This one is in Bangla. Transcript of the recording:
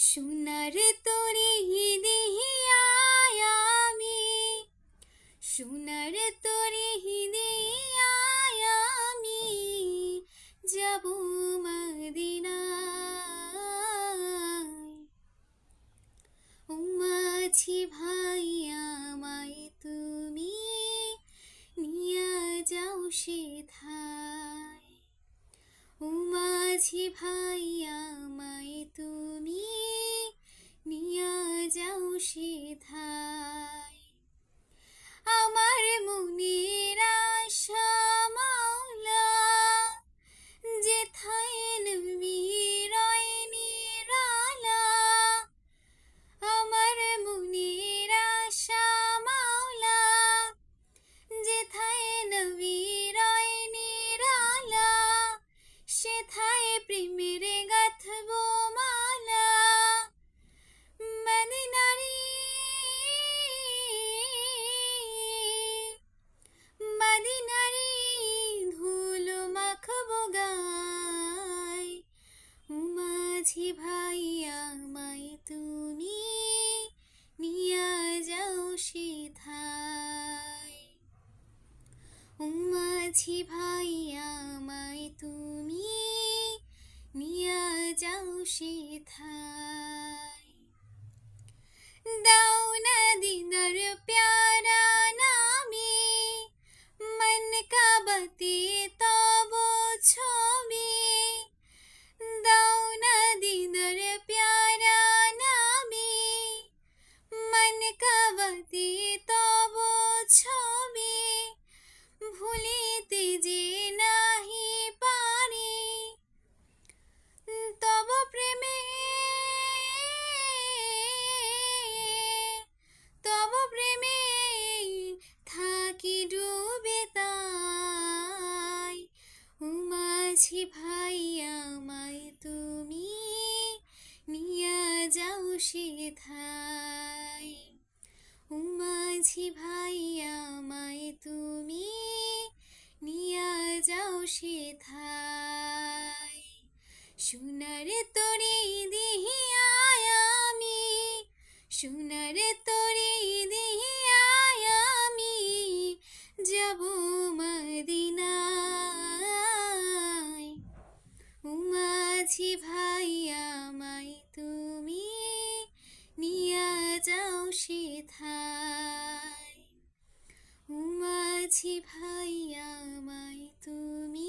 সোনার তরি দিহিয়ায় আমি। সোনার তরি দিহিয়ায় আমি। যাব মদিনায়। ও মাঝি ভাই আমায় তুমি নিয়ে যাও সেথায়। ও মাঝি ভাই আমায় তুমি সেথায় মাঝি ভাই, আমায় তুমি নিয়ে যাও ও মাঝি ভাই, আমায় তুমি নিয়ে যাও সেথায়। দাও না দিদার প্যারা নামে, মন কা বাতে মাঝি ভাই আমায় তুমি নিয়া যাও সেথায়। ও মাঝি ভাই আমায় তুমি নিয়া যাও সেথায়। সোনার তরি দিহিয়ায় আমি, সোনার তরি দিহিয়ায় আমি যাব কাছে ভাইয়া মাই তুমি নিয়া যাও সে থাই উমাঝি ভাইয়া আমায় তুমি